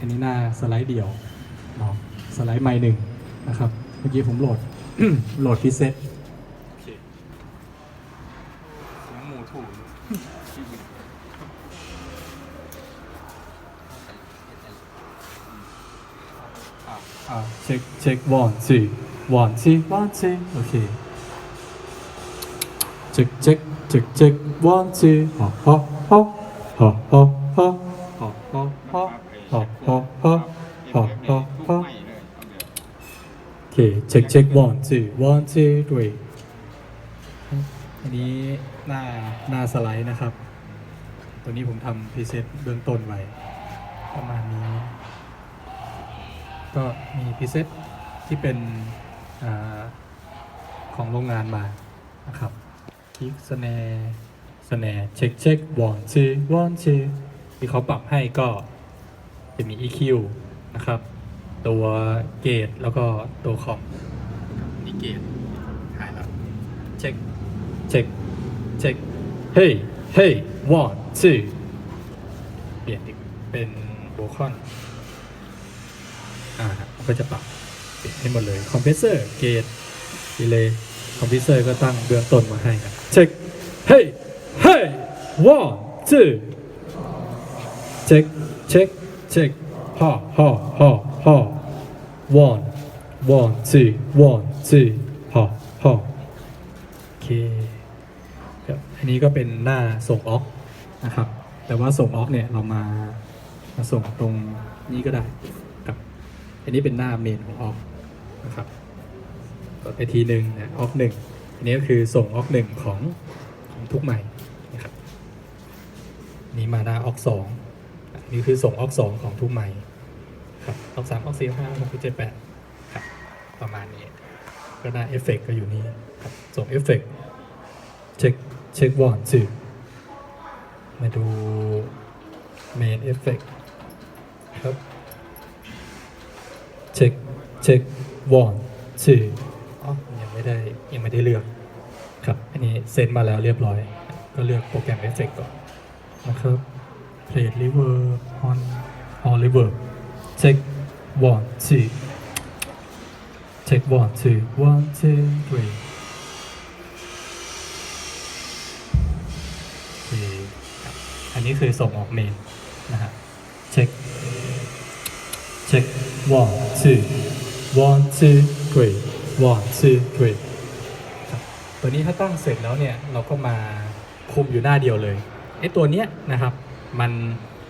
อันนี้หน้าสไลด์เดี่ยวเนาะสไลด์ไม้หนึ่งนะครับ เมื่อกี้ผมโหลด โหลดพิเศษเสียงหมูถูกเช็คเช็ค one two one two one two โอเคเช็คเช็คเช็คเช็ค one two ฮ่าฮ่าฮ่าฮ่าฮ่าฮ่าฮ่า เก็บเก็บในทุกไม้เลยเอาเดี๋ยว Okay check check one two one two three อันนี้หน้าหน้าสไลด์นะครับ ตัวนี้ผมทำพรีเซตเบื้องต้นไว้ ประมาณนี้ ก็มีพรีเซตที่เป็นอาของโรงงานมานะครับคลิกสแนร์สแนร์เช็คเช็ค one two one two ที่เขาปรับให้ก็ จะมี EQ นะครับ ตัวเกตแล้วก็ตัวคอมนี่เกตถ่ายแล้วเช็คเช็คเช็คเฮ้ยเฮ้ย one two เปลี่ยนอีกเป็นโบคอนอ่ามันก็จะปรับปิดให้หมดเลยคอมเพรสเซอร์เกตดีเลย์คอมเพรสเซอร์ก็ตั้งเบื้องต้นมาให้ครับเช็คเฮ้ยเฮ้ย one two เช็คเช็ค เช็คฮ่าฮ่าฮ่าฮ่า one one two one two ฮ่าฮ่าโอเคครับอันนี้ก็เป็นหน้าส่งออกนะครับ แต่ว่าส่งออกเนี่ยเรามามาส่งตรงนี้ก็ได้ครับ อันนี้เป็นหน้าเมนของออกนะครับกดไปทีหนึ่งนะออกหนึ่งอันนี้ก็คือส่งออกหนึ่งของของทุกใหม่นะครับนี้มาหน้าออกสอง นนี้คือส่งออกสองของทุกใหม่ครับออกสามออกสี่ออกห้าออกหกเจ็ดแปดครับประมาณนี้ ก็น้าเอฟเฟกก็อยู่นี่ครับส่งเอฟเฟกเช็คเช็ควอนสื่อมาดูเมนเอฟเฟกครับเช็คเช็ค one two อ๋อยังไม่ได้ยังไม่ได้เลือกครับ อันนี้เซตมาแล้วเรียบร้อย ก็เลือกโปรแกรมเอฟเฟกก่อนนะครับ play reverb on on reverb เช็ค one two เช็ค one two one two three โอเคครับอันนี้คือส่งออกเมนนะฮะเช็ค check one two one two three one two three ครับตัวนี้ถ้าตั้งเสร็จแล้วเนี่ยเราก็มาคุมอยู่หน้าเดียวเลยไอ้ตัวเนี้ยนะครับ มัน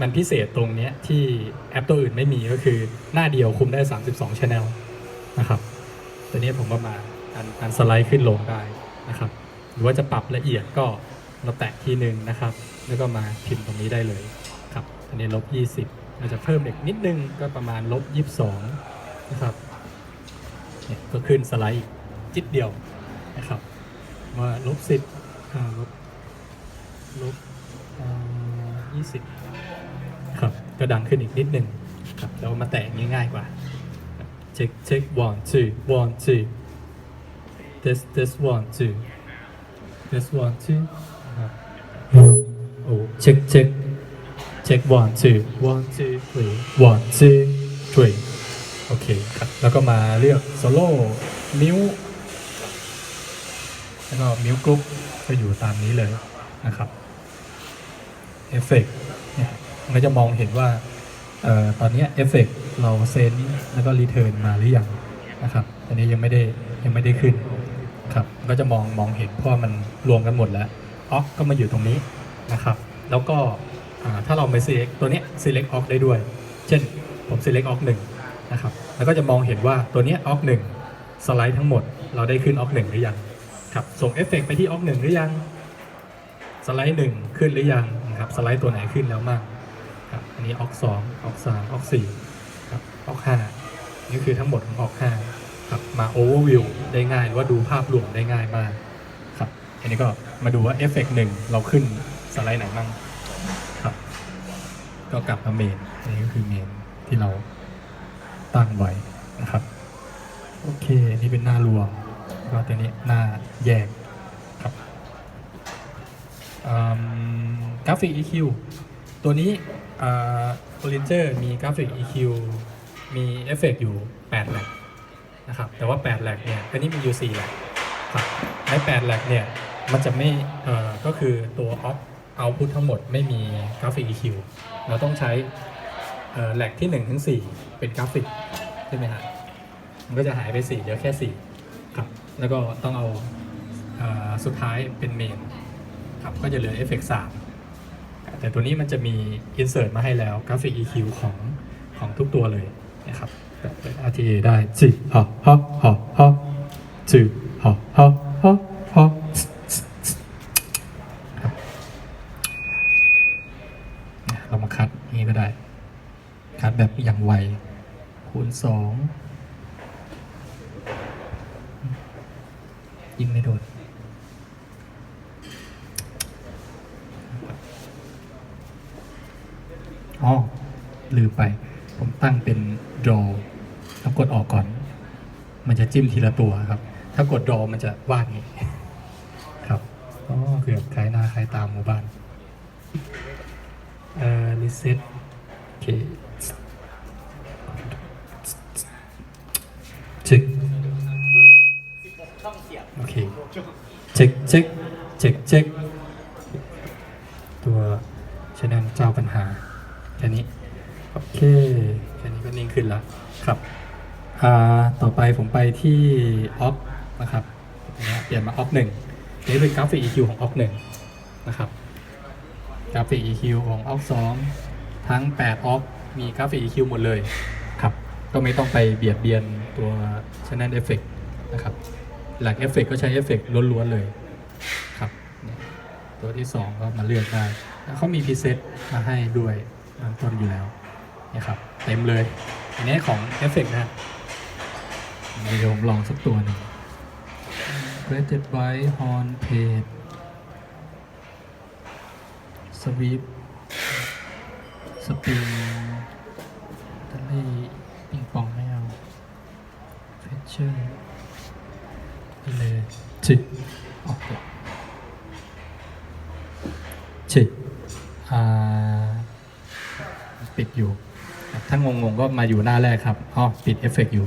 มันพิเศษตรงเนี้ยที่แอปตัวอื่นไม่มีก็คือหน้าเดียวคุมได้ 32 channel นะครับตัวนี้ผมก็มาอันอันสไลด์ขึ้นลงได้นะครับ หรือว่าจะปรับละเอียดก็เราแตะทีหนึ่งนะครับ แล้วก็มาพิมพ์ตรงนี้ได้เลยครับอันนี้ลบ 20เราจะเพิ่มเด็กนิดนึงก็ประมาณลบ 22 นะครับเนี่ยก็ขึ้นสไลด์จิดเดียวนะครับว่าลบ 10อ่าลบลบ 20 ครับ ก็ดังขึ้นอีกนิดนึงครับแล้วมาแต่งง่ายกว่าเช็คเช็ค one two one two this this one two this one two โอ้เช็คเช็คเช็ค one two one two three one two three โอเคครับ แล้วก็มาเลือกโซโล่มิวแล้วก็มิวกรุ๊ปก็อยู่ตามนี้เลยนะครับ เอฟเฟกเนี่ยมันก็จะมองเห็นว่าออตอนนี้เอฟเฟกเราเซนแล้วก็รีเทิร์นมาหรือยังนะครับอันนี้ยังไม่ได้ยังไม่ได้ขึ้นครับก็จะมองมองเห็นเพราะมันรวมกันหมดแล้วออกก็มาอยู่ตรงนี้นะครับแล้วก็ถ้าเราไป select ตัวนี้ select off ได้ด้วย เช่นผม select off หนึ่งนะครับแล้วก็จะมองเห็นว่าตัวนี้ย off หนึ่งสไลด์ทั้งหมดเราได้ขึ้น off หนึ่งหรือยังครับส่งเอฟเฟกไปที่ off หนึ่งหรือยังสไลด์หนึ่งขึ้นหรือยัง นะครับสไลด์ตัวไหนขึ้นแล้วมั่งครับอันนี้ออกสองออกสามออกสี่ครับออกห้านี่คือทั้งหมดของออกห้าครับมาโอเวอร์วิวได้ง่ายหรือว่าดูภาพรวมได้ง่ายมากครับอันนี้ก็มาดูว่าเอฟเฟกหนึ่งเราขึ้นสไลด์ไหนมั่งครับก็กลับมาเมนอันนี้ก็คือเมนที่เราตั้งไว้นะครับโอเคอันนี่เป็นหน้ารวมก็ตัวนี้หน้าแยกอืม กราฟิก EQ ตัวนี้โอลินเจอร์มีกราฟิก EQ มีเอฟเฟกต์อยู่8แหลกนะครับแต่ว่า8แหลกเนี่ยอันนี้มีอยู่4แหลกครับใน8แหลกเนี่ยมันจะไม่ก็คือตัวออฟเอาพุททั้งหมดไม่มีกราฟิก EQ เราต้องใช้แหลกที่1ถึง4เป็นกราฟิกใช่ไหมฮะมันก็จะหายไป4เหลือแค่4ครับแล้วก็ต้องเอาสุดท้ายเป็นเมนครับก็จะเหลือเอฟเฟกต์3 แต่ตัวนี้มันจะมี insert มาให้แล้วกราฟิก EQ ของของทุกตัวเลยนะครับแบบเป็น RTA ได้จิฮะฮะฮะฮะจิฮะฮะฮะฮะครับเรามาคัดนี้ก็ได้ คัดแบบอย่างไว คูณสองยิงไม่โดน อ๋อลืมไป ผมตั้งเป็น draw แล้วกดออกก่อน มันจะจิ้มทีละตัวครับ ถ้ากด draw มันจะวาดอย่านี้ครับอ๋อเกือบคล้ายหน้าคล้ายตามหมู่บ้านเอ่อ reset โอเคเช็คโอเคเช็คเช็ค ไปผมไปที่ออฟนะครับเปลี่ยนมาออฟหนึ่งนี่เป็นกราฟิก EQ ของออฟหนึ่งนะครับกราฟิก EQ ของออฟสองทั้ง8ออฟมีกราฟิก EQ หมดเลยครับก็ไม่ต้องไปเบียดเบียนตัว Channel Effect นะครับ หลักเอฟเฟกก็ใช้เอฟเฟกล้วนๆเลยครับ ตัวที่ 2 ก็มาเลือกได้แล้วเขามีพรีเซตมาให้ด้วยเริ่มต้นอยู่แล้วนี่ครับ เต็มเลย อันนี้ของเอฟเฟกนะ เดี๋ยวผมลองสักตัวหนึ่ง Created by Horn Page Sweep Spin ทะเลปิงปองไม่เอา Fetcher ไปเลยจิออกตัวจิอ่าปิดอยู่ครับถ้างงๆก็มาอยู่หน้าแรกครับอ๋อปิดเอฟเฟกต์อยู่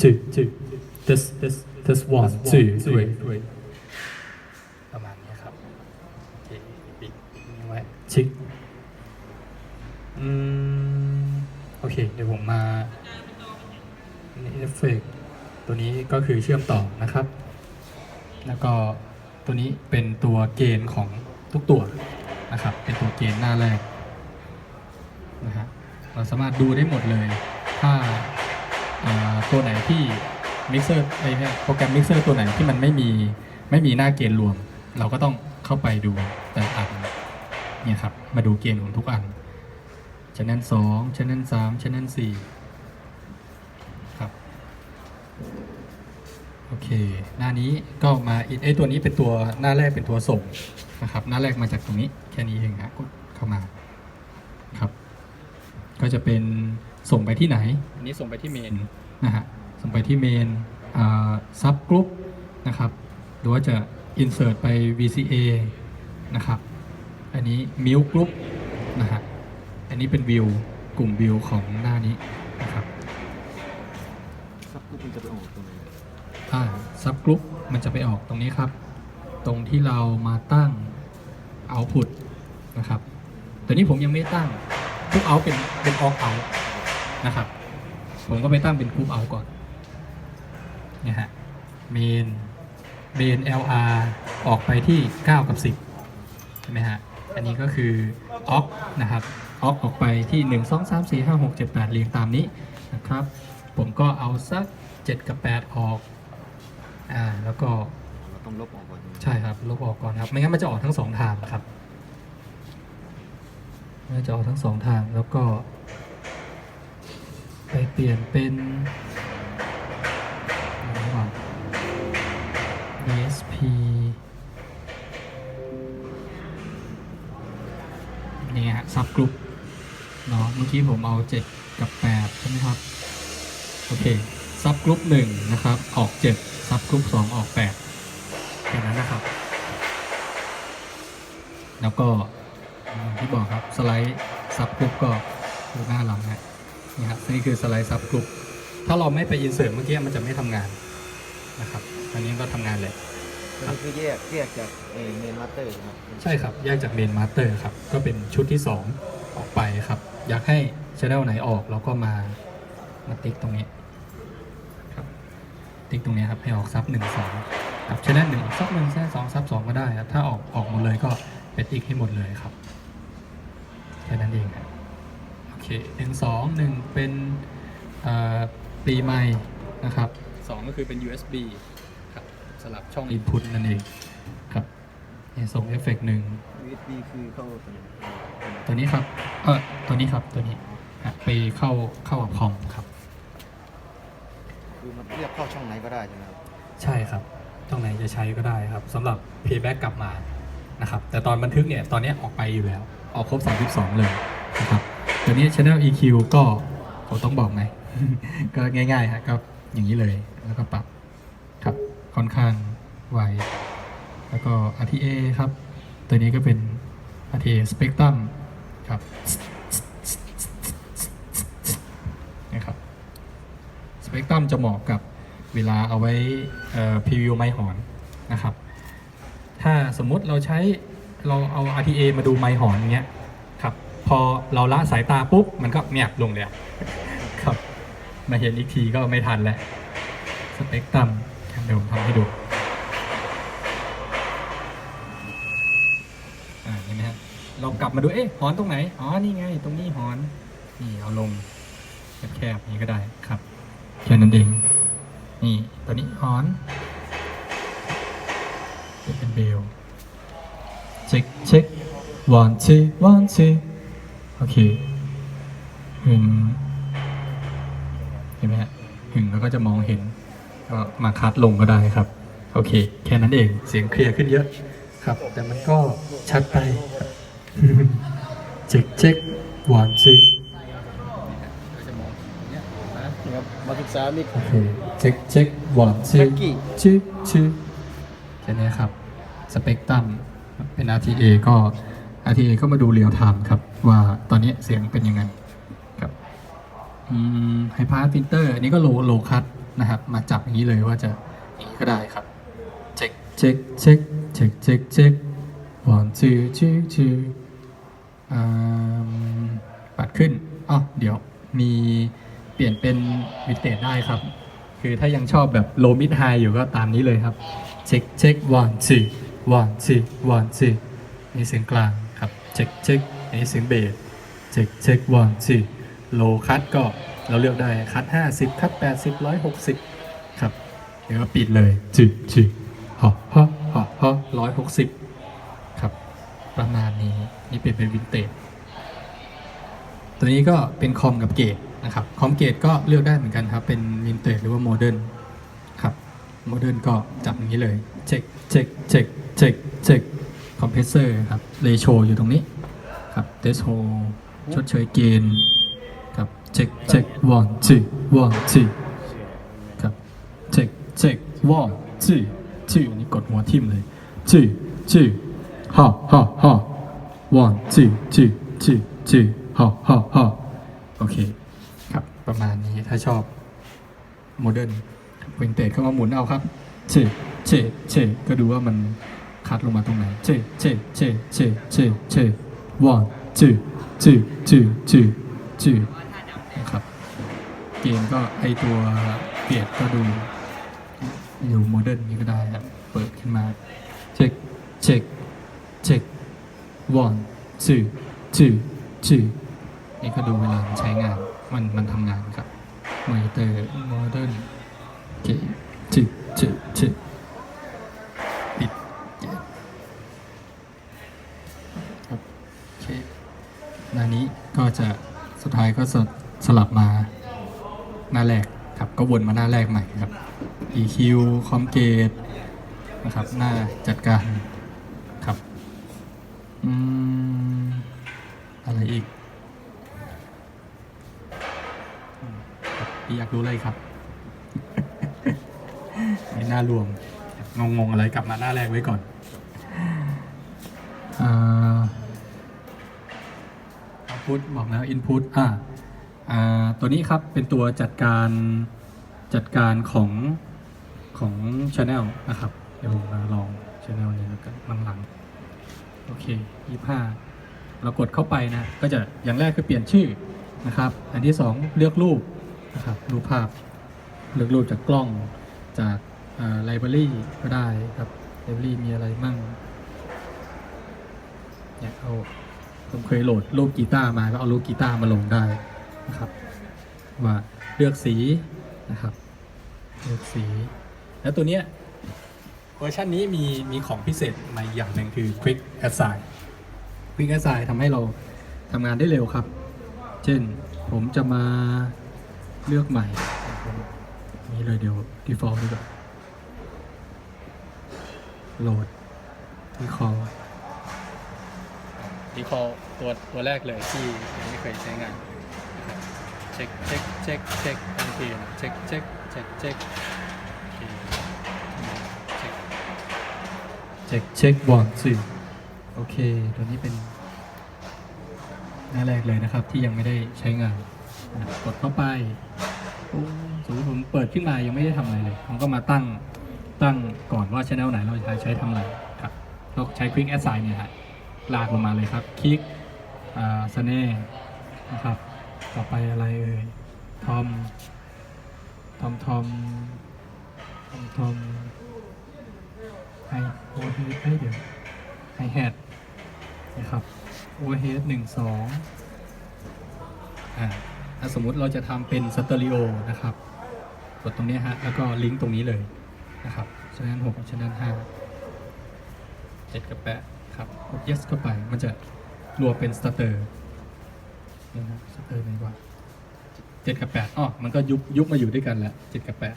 two two this this this one two three three ประมาณนี้ครับโอเคปิดนี้ไว้ชิคอืมโอเค เดี๋ยวผมมาเอฟเฟกตัวนี้ก็คือเชื่อมต่อนะครับ แล้วก็ตัวนี้เป็นตัวเกณฑ์ของทุกตัวนะครับ เป็นตัวเกณฑ์หน้าแรกนะฮะเราสามารถดูได้หมดเลย ถ้าอ่า ตัวไหนที่มิกเซอร์ไอ้เนี่ยโปรแกรมมิกเซอร์ตัวไหนที่มันไม่มีไม่มีหน้าเกณฑ์รวม เราก็ต้องเข้าไปดูแต่ละอันเนี่ยครับมาดูเกณฑ์ของทุกอันช n น l สองช n น l สามช n น l สี่ครับโอเค หน้านี้ก็มาไอตัวนี้เป็นตัวหน้าแรกเป็นตัวส่งนะครับ หน้าแรกมาจากตรงนี้แค่นี้เองฮะกดเข้ามาครับ ก็จะเป็น ส่งไปที่ไหน อันนี้ส่งไปที่เมนนะฮะส่งไปที่เมนซับกรุ๊ปนะครับหรือว่าจะ insert ไป VCA นะครับอันนี้ m i l group นะฮะอันนี้เป็นวิวกลุ่มวิวของหน้านี้นะครับซับกุ๊กมันจะไปออกตรงไหนอ่าซับกรุ๊ปมันจะไปออกตรงนี้ครับ ตรงที่เรามาตั้ง output นะครับแต่นี้ผมยังไม่ตั้งกรุ๊ปเอาเป็นเป็นออกเอา นะครับ ผมก็ไปตั้งเป็นกรุ๊ปเอาก่อนเนี่ยฮะเมนเมน LR ออกไปที่ 9 กับ 10 ใช่ไหมฮะ อันนี้ก็คือออกนะครับออกออกไปที่ 1 2 3 4 5 6 7 8 เรียงตามนี้นะครับ ผมก็เอาสัก 7 กับ 8 ออกอ่าแล้วก็เราต้องลบออกก่อนใช่ครับ ลบออกก่อนครับ ไม่งั้นมันจะออกทั้งสองทางครับน่าจะออกทั้งสองทางแล้วก็ ไปเปลี่ยนเป็นอะไรวะ ESP นี่ฮะซับกรุ๊ปเนาะเมื่อกี้ผมเอา 7 กับ 8 ใช่ไหมครับ โอเค ซับกรุ๊ป1นะครับ ออก 7 ซับกรุ๊ป2ออก 8 แค่นั้นนะครับ แล้วก็ที่บอกครับ สไลด์ซับกรุ๊ปก็ดูหน้าหลังฮะ นี่ครับนี่คือสไลด์ซับกรุ๊ปถ้าเราไม่ไปอินเสิร์ตเมื่อกี้มันจะไม่ทำงานนะครับอันนี้ก็ทำงานเลยอันนี้คือแยกแยกจากเอเมนมาสเตอร์ครับใช่ครับแยกจากเมนมาสเตอร์ครับก็เป็นชุดที่ 2 ออกไปครับ อยากให้ช anel ไหนออกเราก็มามาติ๊กตรงนี้ครับติ๊กตรงนี้ครับให้ออกซับหนึ่งสองครับช anel หนึ่งซับหนึ่งแซ่สองซับสองก็ได้ครับถ้าออกออกหมดเลยก็เป็นติ๊กให้หมดเลยครับแค่นั้นเองครับโอ เคหนึ่งสองหนึ่งเป็นเอ่อปีใหม่นะครับสองก็คือเป็น USB ครับสลับช่อง input นั่นเองครับเนี่ยส่งเอฟเฟกต์หนึ่ง USB คือเข้าตัวนี้ตัวนี้ครับเออตัวนี้ครับตัวนี้ฮะไปเข้าเข้ากับคอมครับ คือมันเรียกเข้าช่องไหนก็ได้ใช่ไหมครับใช่ครับช่องไหนจะใช้ก็ได้ครับสำหรับ playback กลับมานะครับ แต่ตอนบันทึกเนี่ย ตอนนี้ออกไปอยู่แล้ว ออกครบ 32 เลยนะครับ ตัวนี้ channel EQ ก็ผมต้องบอกไหม ก็ง่ายๆฮะก็อย่างนี้เลยแล้วก็ปรับครับค่อนข้างไวแล้วก็ RTA ครับ ตัวนี้ก็เป็น RTA Spectrum ครับนะครับสเปกตรัมจะเหมาะกับเวลาเอาไว้พรีวิวไมค์หอนนะครับ ถ้าสมมติเราใช้เราเอา RTA มาดูไมค์หอนอย่างเงี้ย พอเราละสายตาปุ๊บ มันก็เงียบลงเลยครับ มาเห็นอีกทีก็ไม่ทันแล้ว สเปกตรัมเดี๋ยวผมทำให้ดูอ่าเห็นไหมฮะเรากลับมาดูเอ๊ะหอนตรงไหน อ๋อ นี่ไง ตรงนี้หอน นี่เอาลงแคบๆนี้ก็ได้ครับแค่นั้นเองนี่ตัวนี้ออนเป็นเบลเช็คเช็ค one two one two โอเคหึงเห็นไหมฮะหึงแล้วก็จะมองเห็นก็มาคัดลงก็ได้ครับ โอเค แค่นั้นเองเสียงเคลียร์ขึ้นเยอะครับ แต่มันก็ชัดไปครับเช็คเช็ค one two นะครับมาศึกษามิกโอเคเช็คเช็ควันชื่อ Lucky ชื่อชื่อแค่นี้ครับ สเปกตรัมเป็น RTA ก็ RTA ก็มาดูเรียลไทม์ครับ ว่าตอนนี้เสียงเป็นยังไงครับอืมไฮพาสฟิลเตอร์อันนี้ก็โลโลคัตนะครับ มาจับอย่างนี้เลยว่าจะอย่างนี้ก็ได้ครับ เช็คเช็คเช็คเช็คเช็คเช็ควันชื่อชื่อชื่ออ่าปัดขึ้นอ๋อเดี๋ยวมีเปลี่ยนเป็นมิเตได้ครับ คือถ้ายังชอบแบบโลมิดไฮอยู่ก็ตามนี้เลยครับ เช็คเช็ค one two one two one two นี่เสียงกลางครับ เช็คเช็คอั นนี้เสียงเบสเช็คเช็ค one two โลคัตก็เราเลือกได้คัต50 คัต80 160 ครับเดี๋ยวก็ปิดเลยจืดจืดฮะฮะฮะฮะร้อยหกสิบครับ ประมาณนี้นี่เป็นเป็นวินเทจตัวนี้ก็เป็นคอมกับเกตนะครับคอมเกตก็เลือกได้เหมือนกันครับ เป็นวินเทจหรือว่าโมเดิร์นครับโมเดิร์นก็จับอย่างนี้เลย เช็คเช็คเช็คเช็คเช็คคอมเพรสเซอร์ครับเรโชอยู่ตรงนี้ ครับเทสโฮชดเชยเกณฑ์ครับเช็คเช็ค one two one two ครับเช็คเช็ค one two two อันนี้กดหัวทิ่มเลย two two ฮ่าฮ่าฮ่า one two two two two ฮ่าฮ่าฮ่าโอเคครับประมาณนี้ถ้าชอบโมเดิร์นวินเทจก็มาหมุนเอาครับเชเชเชก็ดูว่ามันคัดลงมาตรงไหนเชเชเชเชเชเช one two two two two two นะครับ เกมก็ไอตัวเปียดก็ดูอยู่โมเดิร์นนี้ก็ได้ครับ เปิดขึ้นมา เช็ค เช็ค เช็ค one two two two นี่ก็ดูเวลาใช้งาน มันมันทำงานครับมอนิเตอร์โมเดิร์นเกมจึกจึ สุดท้ายก็สสลับมาหน้าแรกครับ ก็วนมาหน้าแรกใหม่ครับ EQ คอมเกตนะครับ หน้าจัดการครับอืมอะไรอีกอืมครับพี่อยากรู้อะไรครับในหน้ารวม งงๆอะไรกลับมาหน้าแรกไว้ก่อนอ่า output บอกแล้ว input อ่าอ่า ตัวนี้ครับเป็นตัวจัดการจัดการของของ channel นะครับ เดี๋ยวผมมาลอง channel นี้แล้วกันหลังๆ โอเค25เรากดเข้าไปนะ ก็จะอย่างแรกคือเปลี่ยนชื่อนะครับ อันที่ 2 เลือกรูปนะครับรูปภาพ เลือกรูปจากกล้องจากไลบรารีก็ได้ครับไลบรารีมีอะไรมั่งเนี่ยเอาผมเคยโหลดรูปกีตาร์มาก็เอารูปกีตาร์มาลงได้ นะครับ ว่าเลือกสีนะครับ เลือกสี แล้วตัวเนี้ยเวอร์ชันนี้มีมีของพิเศษมาอีกอย่างหนึ่งคือ Quick Assign Quick Assign ทำให้เราทำงานได้เร็วครับ เช่นผมจะมาเลือกใหม่ นี่เลยเดี๋ยว default ดีกว่าโหลด recall recall ตัวตัวแรกเลยที่ยังไม่เคยใช้งาน เช็คเช็คเช็คเช็คโอเคนะเช็คเช็คเช็คเช็คเช็คเช็คเช็คบอลสิโอเค ตัวนี้เป็นหน้าแรกเลยนะครับที่ยังไม่ได้ใช้งาน กดเข้าไปปุ๊บสมมติผมเปิดขึ้นมายังไม่ได้ทำอะไรเลยผมก็มาตั้งตั้งก่อนว่าช anel ไหนเราจะใช้ทำอะไรครับเราใช้ Quick Assign เนี่ยฮะลากลงมาเลยครับ คลิกอ่าสแนนะครับ ต่อไปอะไรเอ่ยทอมทอมทอมทอมทอมไฮโอเฮดเดี๋ยวไฮแฮดนะครับ overhead หนึ่งสองอ่าถ้าสมมุติเราจะทำเป็นสเตอริโอนะครับกดตรงนี้ฮะ แล้วก็ลิงก์ตรงนี้เลยนะครับชแนลหกชแนลห้าเจ็ดกับแปดครับกด yes เข้าไปมันจะรวมเป็นสเตอร์ นี่นะสเตอร์ไหนวะเจ็ดกับแปดอ๋อมันก็ยุบยุบมาอยู่ด้วยกันแหล้วเจ็ดกับแปด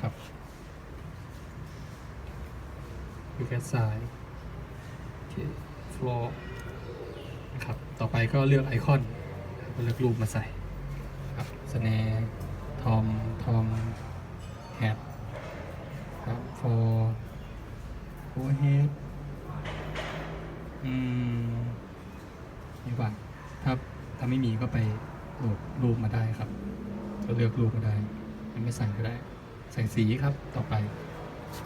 ครับวิกแอสไซด์โอเค floor นะครับต่อไปก็เลือกไอคอนก็เลือกรูปมาใส่ครับสแนทอมทอมแฮปครับ for overhead อืมนี่ว่าถ้า ถ้าไม่มีก็ไปโหลดรูปมาได้ครับ ก็เลือกรูปมาได้ไม่ไม่ใส่ก็ได้ ใส่สีครับต่อไป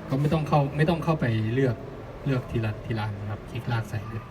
ก็ไม่ต้องเข้าไม่ต้องเข้าไปเลือกเลือกทีละทีละนะครับ คลิกลากใส่เลย